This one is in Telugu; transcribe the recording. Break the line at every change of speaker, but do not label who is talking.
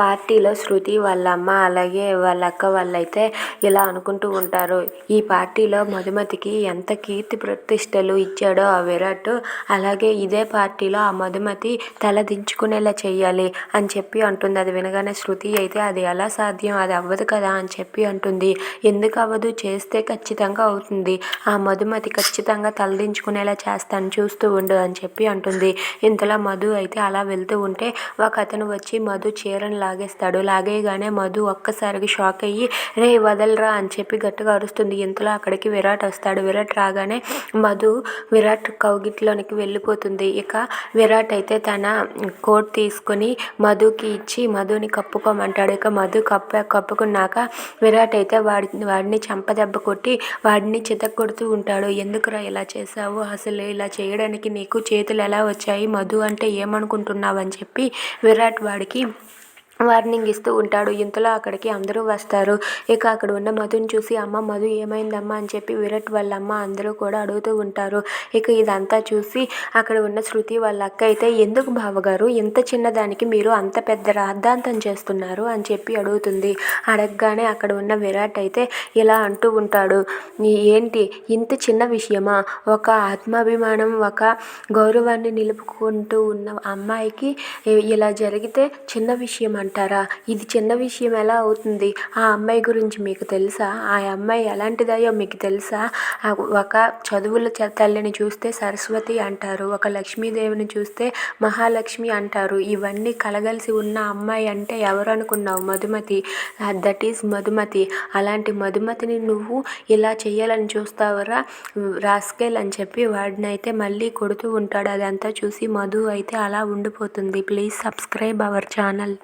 పార్టీలో శృతి వాళ్ళ అమ్మ అలాగే వాళ్ళ అక్క వాళ్ళైతే ఇలా అనుకుంటూ ఉంటారు. ఈ పార్టీలో మధుమతికి ఎంత కీర్తి ప్రతిష్టలు ఇచ్చాడో ఆ విరాట్ అలాగే ఇదే పార్టీలో ఆ మధుమతి తలదించుకునేలా చేయాలి అని చెప్పి అంటుంది. అది వినగానే శృతి అయితే అది ఎలా సాధ్యం? అది అవ్వదు కదా అని చెప్పి అంటుంది. ఎందుకు అవ్వదు? చేస్తే ఖచ్చితంగా అవుతుంది. ఆ మధుమతి ఖచ్చితంగా తలదించుకునేలా చేస్తాను చూస్తూ ఉండు అని చెప్పి అంటుంది. ఇంతలో మధు అయితే అలా వెళ్తూ ఉంటే ఒక అతను వచ్చి మధు చీరను లాగేస్తాడు. లాగేయగానే మధు ఒక్కసారిగా షాక్ అయ్యి రే వదలరా అని చెప్పి గట్టిగా అరుస్తుంది. ఇంతలో అక్కడికి విరాట్ వస్తాడు. విరాట్ రాగానే మధు విరాట్ కౌగిట్లోనికి వెళ్ళిపోతుంది. ఇక విరాట్ అయితే తన కోట్ తీసుకొని మధుకి ఇచ్చి మధుని కప్పుకోమంటాడు. ఇక మధు కప్ప కప్పుకున్నాక విరాట్ అయితే వాడి వాడిని చంపదెబ్బ కొట్టి వాడిని చితక్కొడుతూ ఉంటాడు. ఎందుకురా ఇలా చేసావు అసలు ఇలా చేయడానికి నీకు చేతులు ఎలా వచ్చాయి? మధు అంటే ఏమనుకుంటున్నావు? అని చెప్పి విరాట్ వాడికి వార్నింగ్ ఇస్తూ ఉంటాడు. ఇంతలో అక్కడికి అందరూ వస్తారు. ఇక అక్కడ ఉన్న మధుని చూసి అమ్మ మధు ఏమైందమ్మా? అని చెప్పి విరాట్ వాళ్ళ అమ్మ అందరూ కూడా అడుగుతూ ఉంటారు. ఇక ఇదంతా చూసి అక్కడ ఉన్న శృతి వాళ్ళ అక్క అయితే ఎందుకు బావగారు? ఇంత చిన్నదానికి మీరు అంత పెద్ద రాద్ధాంతం చేస్తున్నారు? అని చెప్పి అడుగుతుంది. అడగగానే అక్కడ ఉన్న విరాట్ అయితే ఇలా అంటూ ఉంటాడు. ఏంటి? ఇంత చిన్న విషయమా? ఒక ఆత్మాభిమానం ఒక గౌరవాన్ని నిలుపుకుంటూ ఉన్న అమ్మాయికి ఇలా జరిగితే చిన్న విషయం అంటారా? ఇది చిన్న విషయం ఎలా అవుతుంది? ఆ అమ్మాయి గురించి మీకు తెలుసా? ఆ అమ్మాయి ఎలాంటిదయ్యో మీకు తెలుసా? ఒక చదువుల తల్లిని చూస్తే సరస్వతి అంటారు ఒక లక్ష్మీదేవిని చూస్తే మహాలక్ష్మి అంటారు. ఇవన్నీ కలగలిసి ఉన్న అమ్మాయి అంటే ఎవరు అనుకున్నావు? మధుమతి. That is Madhumathi. అలాంటి మధుమతిని నువ్వు ఇలా చేయాలని చూస్తావరా? రాస్కేల్ అని చెప్పి వాడిని అయితే మళ్ళీ కొడుతూ ఉంటాడు. అదంతా చూసి మధు అయితే అలా ఉండిపోతుంది. Please subscribe our channel.